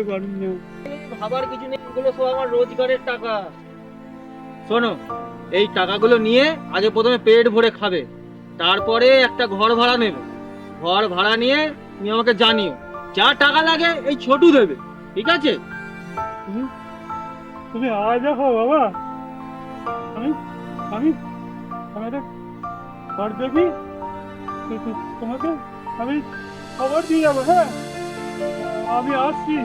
নিতে পারুন না। ভাবার কিছু নেই এগুলো সব আমার রোজগারের টাকা। শোনো এই টাকাগুলো নিয়ে আগে প্রথমে পেট ভরে খাবে তারপরে একটা ঘর ভাড়া নেবে। ঘর ভাড়া নিয়ে তুমি আমাকে জানিও যা টাকা লাগে এই ছোটু দেবে ঠিক আছে? তুমি আজ দেখো বাবা আমি আমি আমি একটা ঘর দেখি তোমাকে আমি খবর দিয়ে যাব হ্যাঁ? আমি আসছি।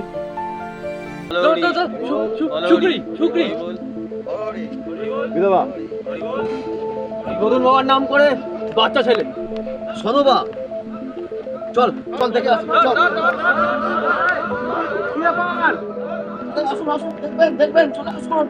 শুক্রি শুক্রি বিধবা নতুন বাবার নাম করে বাচ্চা ছেলে সদবা চল চল দেখে আসি চল আসুন আসুন দেখবেন দেখবেন চলে আসুন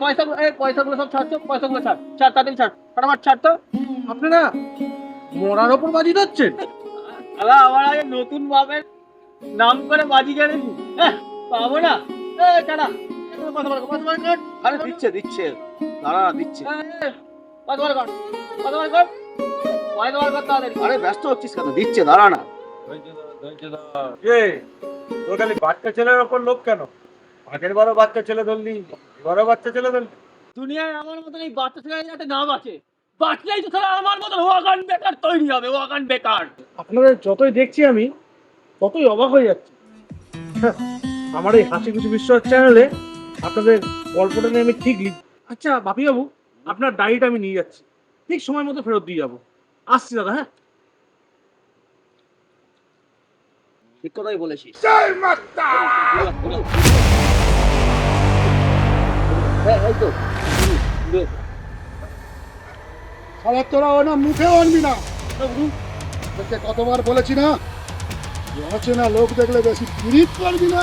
পয়সাগুলো পয়সাগুলো না মরার ওপর বাজি আলা আমার আগে নতুন বাবের নাম করে বাজি জানেনি পাবো না দিচ্ছে দিচ্ছে দাঁড়া দিচ্ছে আরে, ব্যস্ত হচ্ছিস কেন? দিচ্ছে, দাঁড়া না। তোর খালি বাচ্চা ছেলের ওপর লোক কেন? আগের বারও বাচ্চা ছেলে ধরলি এবারও বাচ্চা ছেলে ধরলি। দুনিয়ায় আমার মতন এই বাচ্চা ছেলের একটা নাম আছে। বাচ্চাই তো তাহলে আমার মতন ওয়াগান বেকার তৈরি হবে ওয়াগান বেকার। আপনাদের যতই দেখছি আমি ততই অবাক হয়ে যাচ্ছি। হ্যাঁ, আমার এই হাসি খুশি বিশ্বাস চ্যানেলে আপনাদের গল্পটা নিয়ে আমি ঠিক লিখ আচ্ছা বাপি বাবু আপনার ডায়েরিটা আমি নিয়ে যাচ্ছি। ঠিক সময় মতো ফেরত দিয়ে যাব। আসছি দাদা হ্যাঁ? ঠিক কথাই বলেছিস। হ্যাঁ এই তো। খাবার তোরা ও না মুখেও আনবি না। তোকে কতবার বলেছি না? আছে না লোক দেখলে বেশি পিরিত করবি না।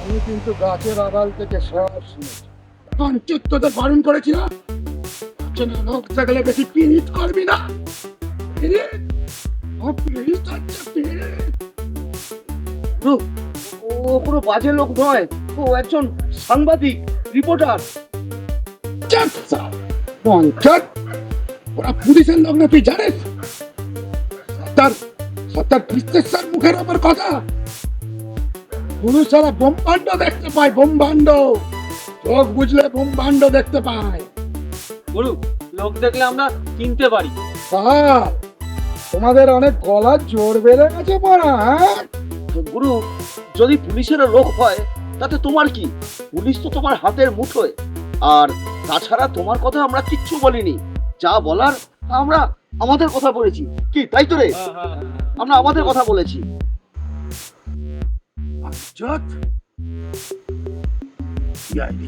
আমি কিন্তু গাছের আড়াল থেকে সব শুনেছি। পঞ্চিত তোদের বারণ করেছি না? আছে না লোক দেখলে বেশি পিরিত করবি না। পিরিত পিরিত হচ্ছে ও কোনো বাজে লোক নয়। ও একজন সাংবাদিক রিপোর্টার। পঞ্চায়েত ওরা পুলিশের লোক না তুই জানিস সত্তর সত্তর বিশ্বেশ্বর মুখের ওপর কথা। ব্রহ্মাণ্ড দেখতে পায় ব্রহ্মাণ্ড। চোখ বুঝলে ব্রহ্মাণ্ড দেখতে পায়। গুরু লোক দেখলে আমরা চিনতে পারি। স্যার তোমাদের অনেক গলার জোর বেড়ে গেছে পড়া হ্যাঁ? গুরু যদি পুলিশের লোক হয় তাতে তোমার কি? পুলিশ তো তোমার হাতের মুঠোয়। আর তাছাড়া তোমার কথা আমরা কিচ্ছু বলিনি। যা বলার তা আমরা আমাদের কথা বলেছি। কি তাই তো রে? আমরা আমাদের কথা বলেছি।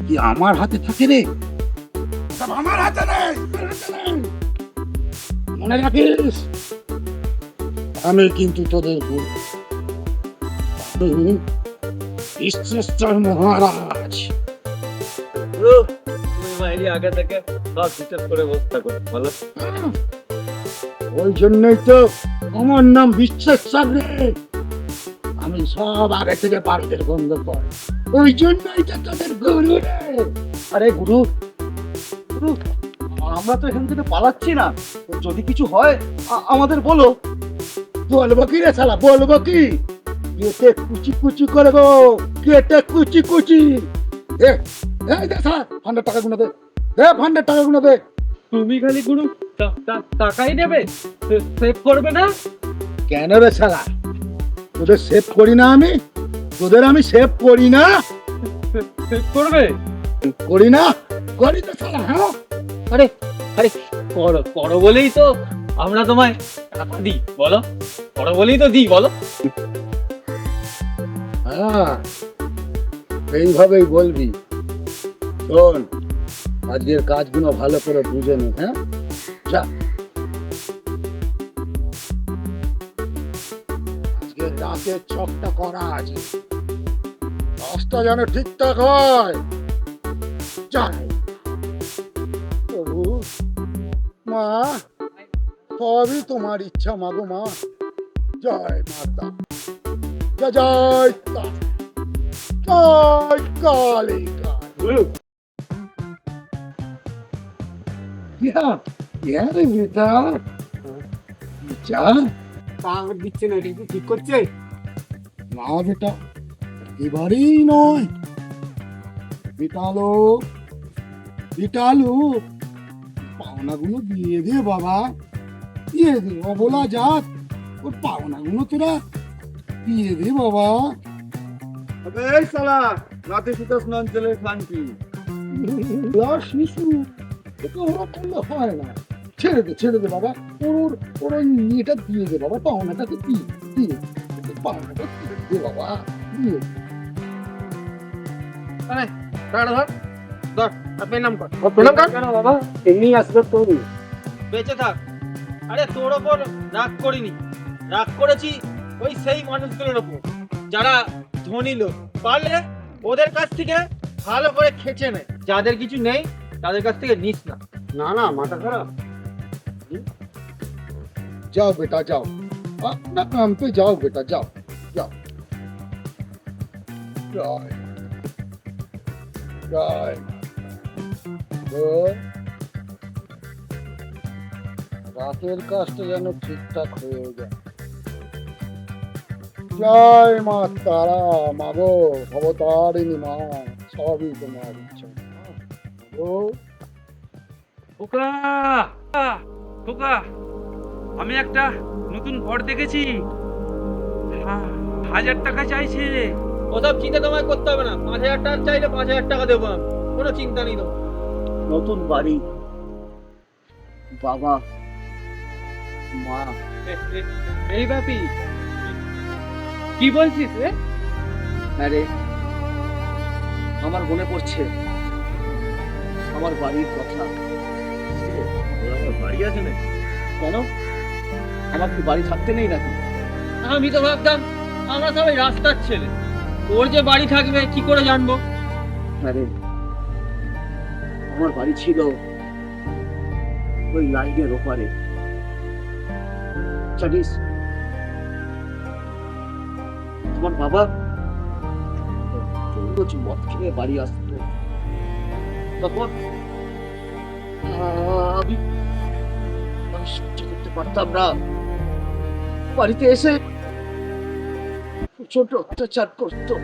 কি আমার হাতে থাকে রে? সব আমার হাতে নেই আমার হাতে নেই। মনে রাখিস? আমি কিন্তু তোদের গুরু মহারাজ। আগে থেকে সব হিসাব করে বলো। ওই জন্যই তো আমার নাম বিশ্বেশ্বর রে। আমি সব আগে থেকে পারদের গন্ধ পাই ওই জন্যই তো তোদের গুরু রে। আরে গুরু গুরু আমরা তো এখান থেকে পালাচ্ছি না। যদি কিছু হয় আমাদের বলো। বলব কি রে শালা বলব কি? কেটে কুচি কুচি করে গো কেটে কুচি কুচি। এ দে শালা ফান্ডের টাকা গুলো দে। দে ফান্ডের টাকা গুলো দে। তুমি খালি গুরু টাকাই দেবে? সেভ করবে না? কেন রে শালা? তোদের সেভ করি না আমি? তোদের আমি সেভ করি না? করবে? করি না? করি তো সালা হ্যাঁ। আরে আরে করো করো বলেই তো আমরা তোমায় দিই বলো। করো বলেই তো দিই বলো। হ্যাঁ এইভাবেই বলবি। শোন, আজকের কাজগুলো ভালো করে বুঝে নে হ্যাঁ? যা। আজকে চকটা করা আছে। রাস্তা যেন ঠিকঠাক হয়। যাই সবই তোমার ইচ্ছা মাগো মা। জয় মাতা। জয় জয় জয় কালী ইয়া ইয়া রে বেটা যা টাকা দিচ্ছে না ঠিক করছে? না বেটা এবারেই নয়। বিটালো বিটালু পাওনাগুলো দিয়ে দে বাবা। দিয়ে দে অবলা যাক ওর পাওনাগুলো তোরা দিয়ে দে বাবা। এই সালা রাতে শুতে স্নান চলে শান্তি লাশ শিশু ওকে ওরা করলে হয় না। ছেড়ে দে ছেড়ে দে বাবা। ওর ওর ওই দিয়ে দে বাবা পাওনাটাকে দিয়ে দিয়ে দে। পাওনাটা দিয়ে দে বাবা দিয়ে ধর। ধর আর পেলাম কর। পেলাম কর। বাবা? এমনি আসবে তোর বেঁচে থাক। আরে তোর ওপর রাগ করিনি রাগ করেছি ওই সেই মানুষগুলোর ওপর যারা ধনী লোক পারলে ওদের কাছ থেকে ভালো করে খেচে নেয় যাদের কিছু নেই তাদের কাছ থেকে নিস না না না মাথা খারাপ जाओ बेटा जाओ अपना काम पे जाओ बेटा जाओ जाओ जय जय রাতের কাজটা যেন ঠিকঠাক হয়ে যায়। জয় মা তারা মা গো ভবতারিণী মা সবই তোমার ইচ্ছা। ও খোকা! খোকা! আমি একটা নতুন ঘর দেখেছি। হাজার টাকা চাইছে। ওসব চিন্তা তোমায় করতে হবে না। পাঁচ হাজার টাকা চাইলে পাঁচ হাজার টাকা দেবো আমি। কোনো চিন্তা নেই তো নতুন বাড়ি। বাবা মা এই বাপি কি বলছিস রে? হ্যাঁ রে আমার মনে পড়ছে আমার বাড়ির কথা। বাড়ি আছে নাকি? কেন? আমার কি বাড়ি থাকতে নেই নাকি? আমি তো ভাবতাম আমরা সবাই রাস্তার ছেলে। ওর যে বাড়ি থাকবে কি করে জানব? আরে আমার বাড়ি ছিল ওই লাইনের ওপারে। জানিস? তোমার বাবা রোজ মদ খেয়ে বাড়ি আসতো। তখন আমি সহ্য করতে পারতাম না। বাড়িতে এসে ছোট অত্যাচার করতো।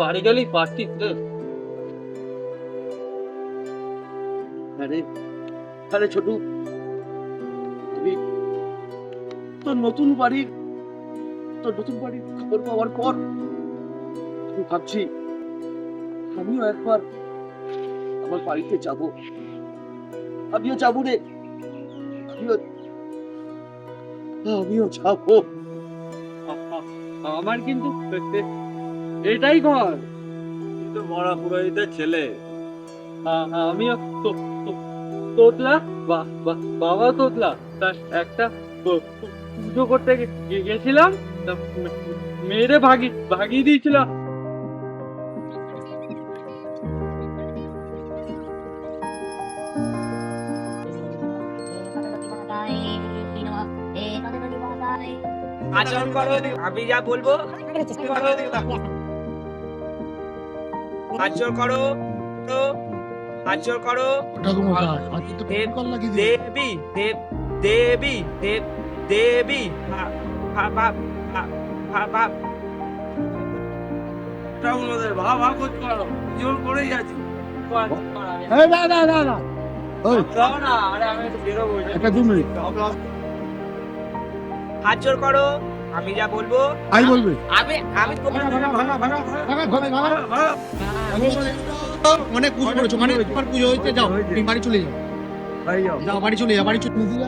বাড়ি গেলেই পারতিস রে আরে আরে ছোট তুমি তোর নতুন বাড়ির তোর নতুন বাড়ির খবর পাওয়ার পর আমি ভাবছি আমিও একবার আমার বাড়িতে যাব। আমিও যাব রে আমিও আমিও যাব। আমার কিন্তু এটাই ঘর। তুই তো মরা পুরোহিতের ছেলে। আমিও তো- তো- তোতলা? বাবা তোতলা। তার একটা পুজো করতে গেছিলাম মেয়েরে ভাগি ভাগিয়ে দিয়েছিলাম আচরণ করো আমি যা বলব আচরণ করো। তো আচরণ করো। দেবী দেব দেবী দেব দেবী হাত জোর করো। আমি যা বলব আই বলবে? আমি আমি তোমার অনেক পুজো করেছ মানে তোমার পুজো হয়েছে যাও তুমি বাড়ি চলে যাও। ভাই যাও। যাও বাড়ি চলে যাও বাড়ি চলে দিচ্ছিস,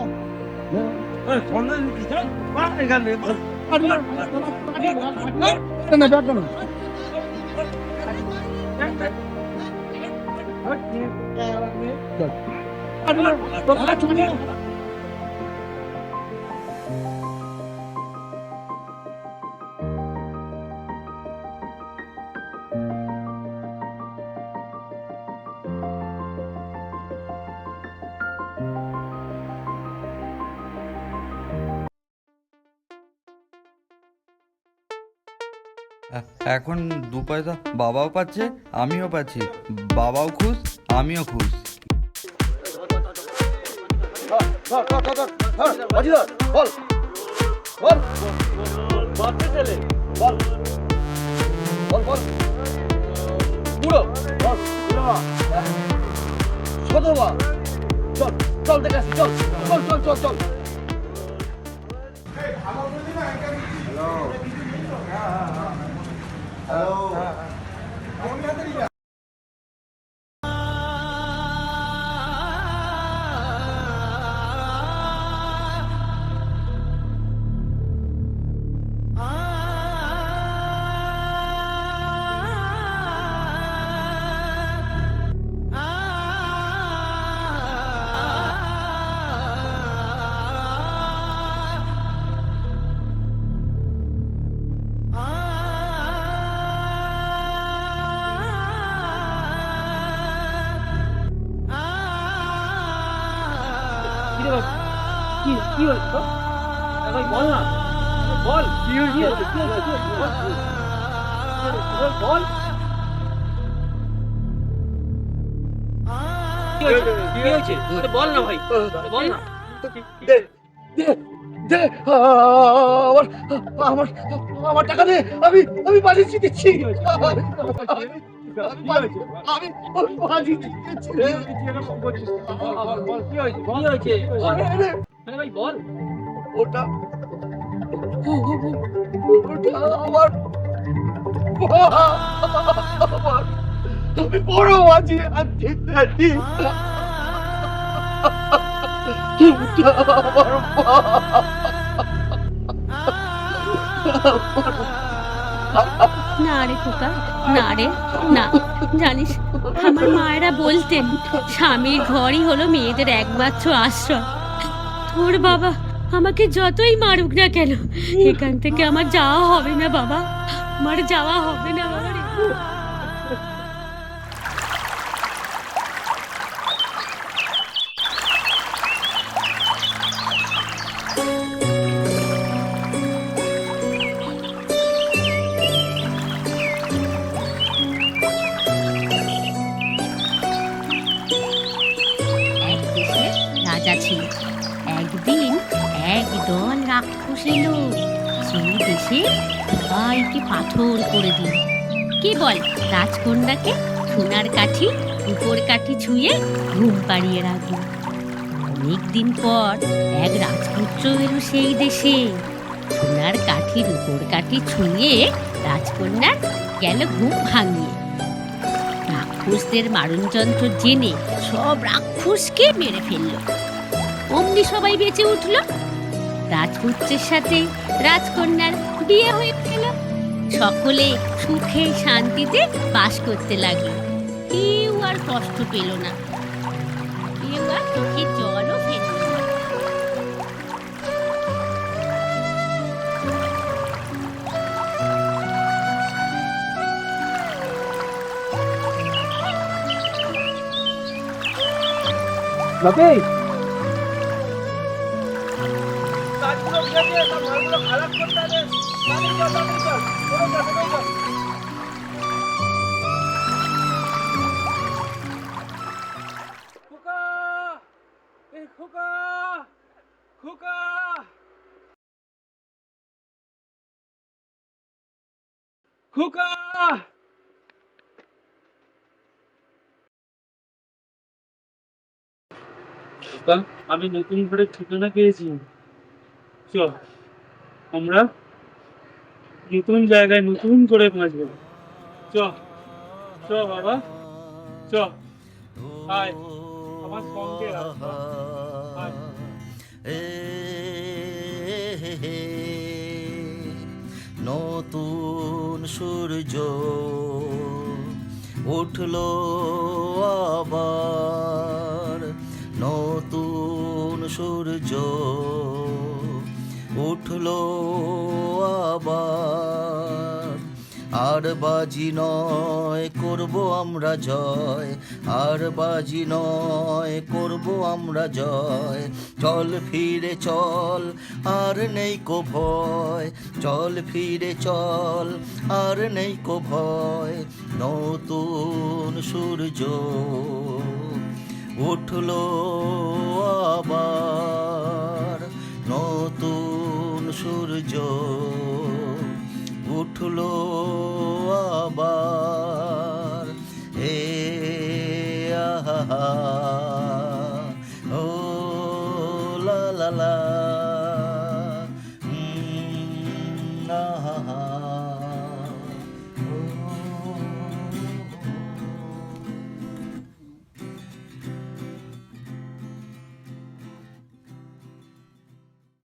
হ্যাঁ? না এখন দু পয়সা বাবাও পাচ্ছে, আমিও পাচ্ছি। বাবাও খুশ, আমিও খুশ। চল চল চল চল চল চল চল রে বল না। বল। কি হয়েছে? বল। কি হয়েছে? না ভাই বল না দে দে দে আমার আমার আমার টাকা দে। আমি আমি কি হয়েছে? কি হয়েছে? আরে ভাই বল। ওটা ওটা আমার আমি বড় বাজি আছি দাদি না রে খোকা, না রে, না। জানিস, আমার মায়েরা বলতেন, স্বামীর ঘরই হলো মেয়েদের একমাত্র আশ্রয়। তোর বাবা আমাকে যতই মারুক না কেন, এখান থেকে আমার যাওয়া হবে না বাবা। আমার যাওয়া হবে না বাবা এলো সেই দেশে সবাইকে পাথর করে দিল। কি বল, রাজকন্যাকে সোনার কাঠি উপর কাঠি ছুঁয়ে ঘুম পাড়িয়ে রাখল। অনেকদিন পর এক রাজপুত্র এলো সেই দেশে। সোনার কাঠির উপর কাঠি ছুঁয়ে রাজকন্যার গেল ঘুম ভাঙিয়ে। রাক্ষসদের মারণ যন্ত্র জেনে সব রাক্ষসকে মেরে ফেলল। অমনি সবাই বেঁচে উঠল। রাজপুত্রের সাথে রাজকন্যার বিয়ে হয়ে সকলে সুখে শান্তিতে বাস করতে লাগল। কেউ আর কষ্ট পেল না। কেউ আর চোখে জলও খোকা আমি নতুন করে ঠিকানা পেয়েছি। চ আমরা নতুন জায়গায় নতুন করে বাঁচবো চ চ বাবা, চ। নতুন সূর্য উঠল আবার। নতুন সূর্য আর বাজি নয়, করব আমরা জয়। আর বাজি নয়, করব আমরা জয়। চল ফিরে চল, আর নেই কো ভয়। চল ফিরে চল, আর নেই কো ভয়। নতুন সূর্য উঠল আবার। নতুন সূর্য উঠল আবার হে আহা